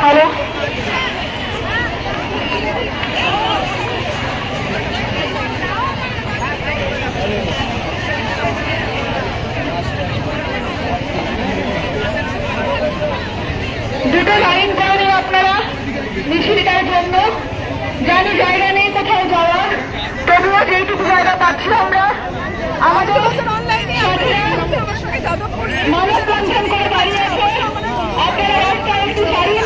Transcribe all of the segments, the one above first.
Hello দুটো line করে আপনারা মিছিলটার জন্য? জানি জায়গা তবুও যেইটুকু জায়গা পাচ্ছি আমরা, আমাদের সাথীরা করে দাঁড়িয়ে আছে। আপনারা রাস্তা একটু ছাড়ুন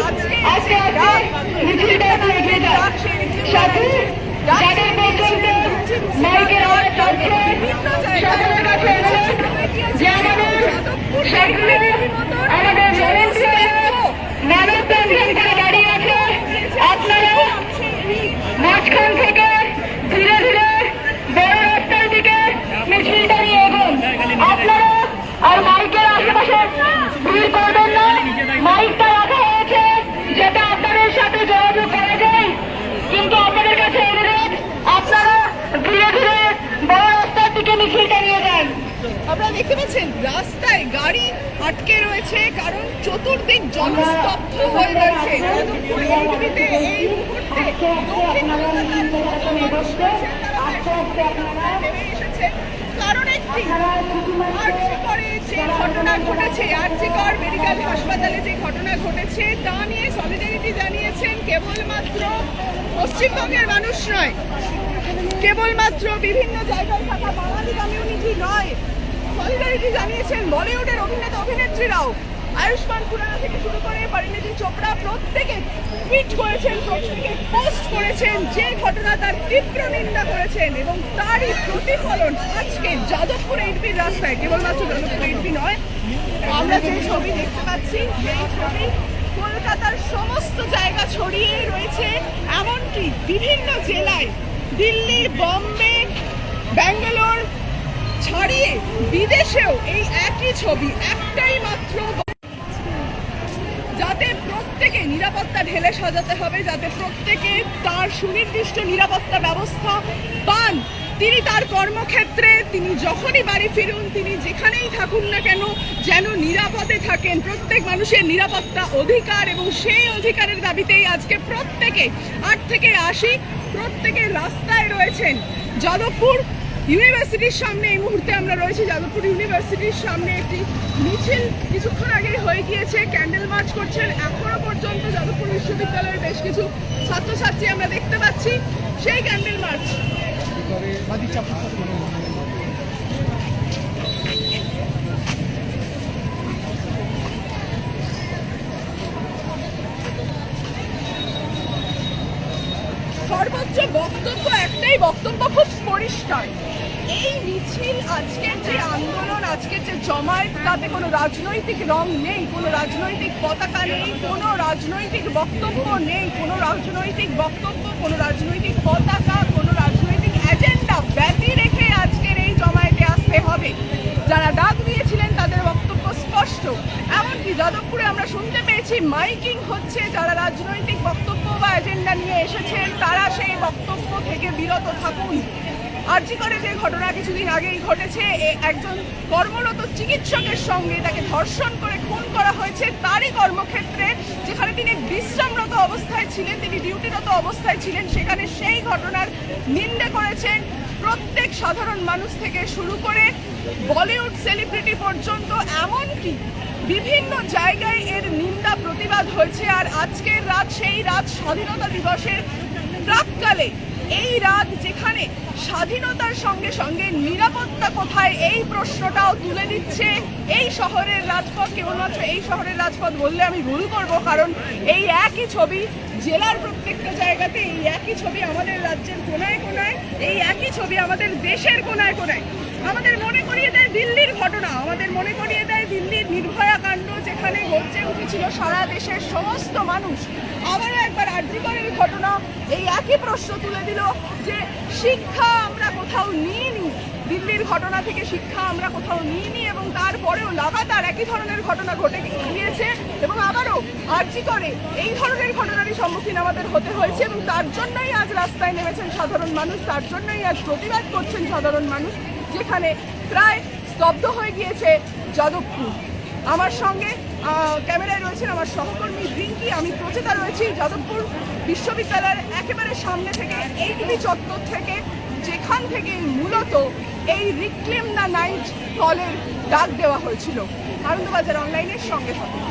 আস্তে আস্তে মিছিলটা একটু এগিয়ে যান। সাথে যাদের পর্যন্ত মাইকের আওয়াজ যাচ্ছে সকলের কাছে যে আমাদের ভলেন্টিয়াররা মানব বন্ধন করে দাঁড়িয়ে আছে আপনারা মাঝখান থেকে ধীরে ধীরে বড় রাস্তার দিকে মিছিলটা নিয়ে এগোন আপনারা আর মাইকের আশেপাশে ভিড় করবেন না মাইকটা রাখা হয়েছে যাতে আপনাদের সাথে যোগাযোগ করা যায় কিন্তু আপনাদের কাছে অনুরোধ আপনারা ধীরে ধীরে বড় রাস্তার দিকে মিছিলটা নিয়ে যান আপনারা দেখতে পাচ্ছেন রাস্তায় গাড়ি আটকে রয়েছে, কারণ চতুর্দিক জনস্তব্ধ হয়ে এসেছে। কারণ মেডিকেল যে ঘটনা ঘটেছে তা নিয়ে জানিয়েছেন কেবলমাত্র পশ্চিমবঙ্গের মানুষ নয় কেবলমাত্র বিভিন্ন জায়গায় থাকা বাঙালি কমিউনিটি নয় সলিডারিটি জানিয়েছেন, বলিউডের অভিনেতা অভিনেত্রীরাও আয়ুষ্মান খুরানা থেকে শুরু করে পরিণীতি চোপড়া প্রত্যেকে টুইট করেছেন, প্রত্যেকে পোস্ট করেছেন, যে ঘটনা তার তীব্র নিন্দা করেছেন এবং তারই প্রতিফলন আজকে যাদবপুর এইটবির রাস্তায়, কেবলমাত্র যাদবপুর এইটবি নয়, আমরা যে ছবি দেখতে পাচ্ছি সেই ছবি কলকাতার সমস্ত জায়গা ছড়িয়ে রয়েছে, এমনকি বিভিন্ন জেলায়, দিল্লি, বম্বে, ব্যাঙ্গালোর ছাড়িয়ে বিদেশেও এই একই ছবি, একটাই মাত্র যাতে প্রত্যেকে নিরাপত্তা ঢেলে সাজাতে হবে, যাতে প্রত্যেকে তার সুনির্দিষ্ট নিরাপত্তা ব্যবস্থা পান। তিনি তার কর্মক্ষেত্রে, তিনি যখনই বাড়ি ফিরুন, তিনি যেখানেই থাকুন না কেন, যেন নিরাপদে থাকেন। প্রত্যেক মানুষের নিরাপত্তা অধিকার এবং সেই অধিকারের দাবিতেই আজকে প্রত্যেকে, আট থেকে আশি, প্রত্যেকে রাস্তায় রয়েছেন। যাদবপুর ইউনিভার্সিটির সামনে এই মুহূর্তে আমরা রয়েছি, যাদবপুর ইউনিভার্সিটির সামনে একটি মিছিল। কিছুক্ষণ আগে হয়ে গিয়েছে ক্যান্ডেল মার্চ করছেন। এখনও পর্যন্ত যাদবপুর বিশ্ববিদ্যালয়ের বেশ কিছু ছাত্রছাত্রী আমরা দেখতে পাচ্ছি। সেই ক্যান্ডেল মার্চ বক্তব্য বক্তব্য খুব পরিষ্কার। এই মিছিল আজকের যে আন্দোলন, আজকের যে জমায়েত, তাতে কোনো রাজনৈতিক রং নেই, কোনো রাজনৈতিক পতাকা নেই, কোনো রাজনৈতিক বক্তব্য নেই, কোনো রাজনৈতিক বক্তব্য, কোনো রাজনৈতিক পতাকা, কোনো রাজনৈতিক এজেন্ডা ব্যতি রেখে আজকের এই জমায়েতে আসতে হবে। যারা ডাক দিয়েছিলেন, তাদের বক্তব্য যাদবপুরে আমরা শুনতে পেয়েছি, মাইকিং হচ্ছে, যারা রাজনৈতিক বক্তব্য বা এজেন্ডা নিয়ে এসেছেন, তারা সেই বক্তব্য থেকে বিরত থাকুন। আর্জি করে যে ঘটনা কিছুদিন আগেই ঘটেছে একজন কর্মরত চিকিৎসকের সঙ্গে তাকে ধর্ষণ করে খুন করা হয়েছে, তারই কর্মক্ষেত্রে যেখানে তিনি বিশ্রামরত অবস্থায় ছিলেন, তিনি ডিউটিরত অবস্থায় ছিলেন, সেখানে সেই ঘটনার নিন্দা করেছেন। প্রত্যেক সাধারণ মানুষ থেকে শুরু করে বলিউড সেলিব্রিটি পর্যন্ত, এমনকি বিভিন্ন জায়গায় এর নিন্দা, প্রতিবাদ হয়েছে আর আজকের রাত সেই রাত স্বাধীনতা দিবসের প্রাককালে এই রাত যেখানে স্বাধীনতার সঙ্গে সঙ্গে নিরাপত্তা কোথায়, এই প্রশ্নটাও তুলে দিচ্ছে এই শহরের রাজপথ, কেবলমাত্র এই শহরের রাজপথ বললে আমি ভুল করব কারণ এই একই ছবি জেলার প্রত্যেকটা জায়গাতে এই একই ছবি আমাদের রাজ্যের কোনায় কোনায়, এই একই ছবি আমাদের দেশের কোনায় কোনায়। আমাদের মনে করিয়ে দেয় দিল্লির ঘটনা, আমাদের মনে করিয়ে দেয় দিল্লির নির্ভয়া কাণ্ড যেখানে গর্জে উঠেছিল সারা দেশের সমস্ত মানুষ। আবারও একবার আর্যিকরের ঘটনা, এই একই প্রশ্ন তুলে দিল যে শিক্ষা আমরা কোথাও নিইনি। দিল্লির ঘটনা থেকে শিক্ষা আমরা কোথাও নিইনি এবং তারপরেও লাগাতার একই ধরনের ঘটনা ঘটে গিয়েছে এবং আবারও আর্জি করে এই ধরনের ঘটনারই সম্মুখীন আমাদের হতে হয়েছে এবং তার জন্যই আজ রাস্তায় নেমেছেন সাধারণ মানুষ, তার জন্যই আজ প্রতিবাদ করছেন সাধারণ মানুষ, যেখানে প্রায় স্তব্ধ হয়ে গিয়েছে যাদবপুর। আমার সঙ্গে ক্যামেরায় রয়েছেন আমার সহকর্মী রিঙ্কি, আমি প্রচেতা রয়েছি যাদবপুর বিশ্ববিদ্যালয়ের একেবারে সামনে থেকে এইটিভি চত্বর থেকে যেখান থেকে মূলত এই রিক্লেম দ্য নাইট কলের ডাক দেওয়া হয়েছিল, আনন্দবাজার অনলাইনের সঙ্গে থাকুন।